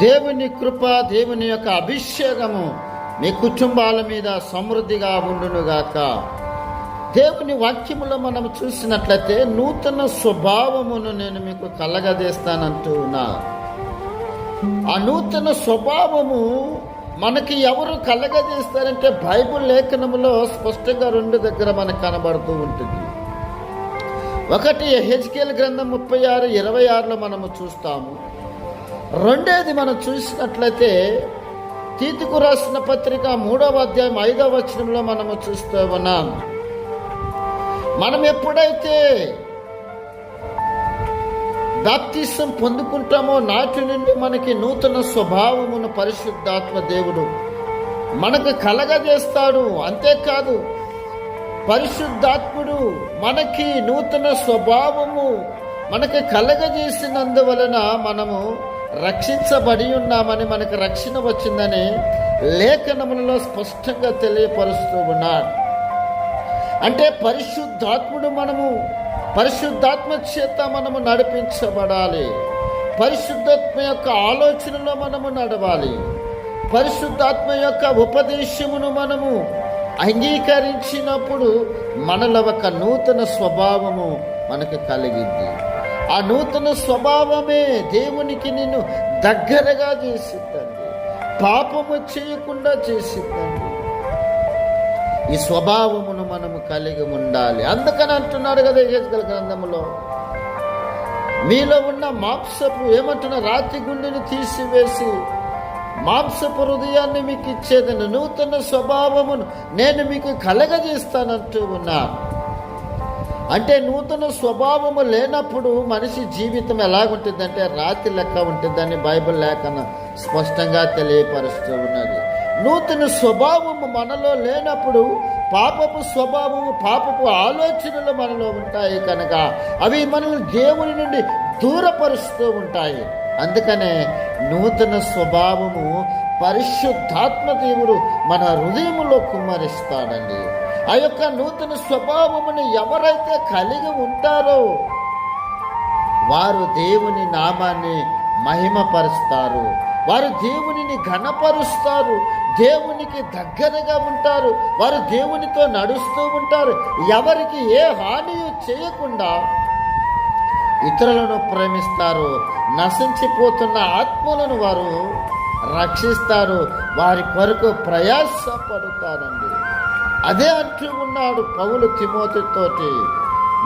దేవుని కృప దేవుని యొక్క అభిషేకము మీ కుటుంబాల మీద సమృద్ధిగా ఉండునుగాక. దేవుని వాక్యములో మనం చూసినట్లయితే నూతన స్వభావమును నేను మీకు కలగజేస్తానంటూ ఉన్నా. ఆ నూతన స్వభావము మనకి ఎవరు కలగజేస్తారంటే బైబుల్ లేఖనములో స్పష్టంగా రెండు దగ్గర మనకు కనబడుతూ ఉంటుంది. ఒకటి హెచ్కేల్ గ్రంథం ముప్పై ఆరు ఇరవై ఆరులో మనము చూస్తాము. రెండేది మనం చూసినట్లయితే తీతుకు రాసిన పత్రిక మూడవ అధ్యాయం ఐదవ వచనంలో మనము చూస్తూ ఉన్నాం. మనం ఎప్పుడైతే బాప్తిసం పొందుకుంటామో నాటి నుండి మనకి నూతన స్వభావమును పరిశుద్ధాత్మ దేవుడు మనకు కలగజేస్తాడు. అంతేకాదు పరిశుద్ధాత్ముడు మనకి నూతన స్వభావము మనకి కలగజేసినందువలన మనము రక్షించబడి ఉన్నామని మనకు రక్షణ వచ్చిందని లేఖనములలో స్పష్టంగా తెలియపరుస్తూ ఉన్నాడు. అంటే పరిశుద్ధాత్ముడు మనము పరిశుద్ధాత్మ చేత మనము నడిపించబడాలి. పరిశుద్ధాత్మ యొక్క ఆలోచనలో మనము నడవాలి. పరిశుద్ధాత్మ యొక్క ఉపదేశమును మనము అంగీకరించినప్పుడు మనలో ఒక నూతన స్వభావము మనకు కలిగింది. ఆ నూతన స్వభావమే దేవునికి నిన్ను దగ్గరగా చేసిందండి. పాపము చేయకుండా చేసిందండి. ఈ స్వభావమును మనము కలిగి ఉండాలి. అందుకని అంటున్నాడు కదా యెహెజ్కేలు గ్రంథములో. మీలో ఉన్న మాంసపు ఏమంటున్న రాతి గుండెని తీసివేసి మాంసపు హృదయాన్ని మీకు ఇచ్చేదని నూతన స్వభావమును నేను మీకు కలగజేస్తానంటూ ఉన్నాను అంటే నూతన స్వభావము లేనప్పుడు మనిషి జీవితం ఎలాగుంటుందంటే రాతి లెక్క ఉంటుందని బైబిల్ లేఖన స్పష్టంగా తెలియపరుస్తూ ఉన్నది. నూతన స్వభావము మనలో లేనప్పుడు పాపపు స్వభావము పాపపు ఆలోచనలు మనలో ఉంటాయి కనుక అవి మనల్ని దేవుని నుండి దూరపరుస్తూ ఉంటాయి. అందుకనే నూతన స్వభావము పరిశుద్ధాత్మ దేవుడు మన హృదయములో కుమ్మరిస్తాడండి. ఆ యొక్క నూతన స్వభావమును ఎవరైతే కలిగి ఉంటారో వారు దేవుని నామాన్ని మహిమపరుస్తారు. వారు దేవునిని ఘనపరుస్తారు. దేవునికి దగ్గరగా ఉంటారు. వారు దేవునితో నడుస్తూ ఉంటారు. ఎవరికి ఏ హాని చేయకుండా ఇతరులను ప్రేమిస్తారు. నశించిపోతున్న ఆత్మలను వారు రక్షిస్తారు. వారి కొరకు ప్రయాసపడతారండి. అదే అంటూ ఉన్నాడు పౌలు తిమోతితోటి.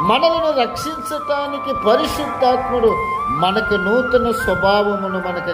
మనలను రక్షించటానికి పరిశుద్ధాత్ముడు మనకు నూతన స్వభావమును మనకు